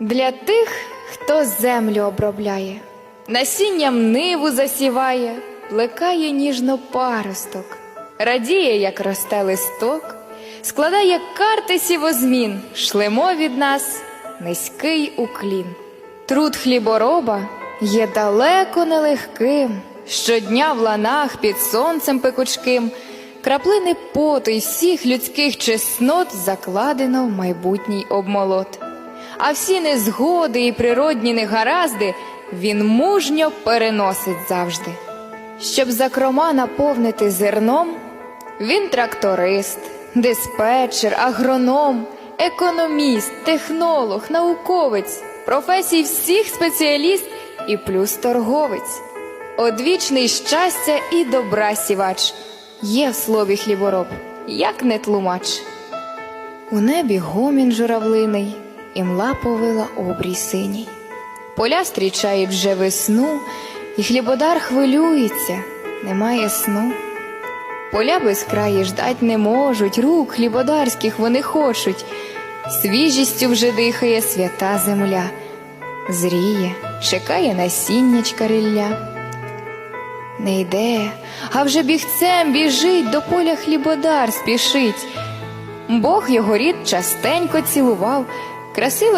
Для тих, хто землю обробляє, насінням ниву засіває, плекає ніжно паросток, радіє, як росте листок, складає карти сівозмін, шлемо від нас низький уклін. Труд хлібороба є далеко нелегким. Щодня в ланах під сонцем пекучким краплини поту й всіх людських чеснот закладено в майбутній обмолот. А всі незгоди і природні негаразди він мужньо переносить завжди. Щоб закрома наповнити зерном, він тракторист, диспетчер, агроном, економіст, технолог, науковець, професій всіх спеціаліст і плюс торговець. Одвічний щастя і добра сівач є в слові хлібороб, як не тлумач. У небі гомін журавлиний, і мла повила обрій синій. Поля стрічають вже весну, і хлібодар хвилюється, немає сну. Поля без краї ждать не можуть, рук хлібодарських вони хочуть. Свіжістю вже дихає свята земля, зріє, чекає насіннячка рилля. Не йде, а вже бігцем біжить, до поля хлібодар спішить. Бог його рід частенько цілував, красиво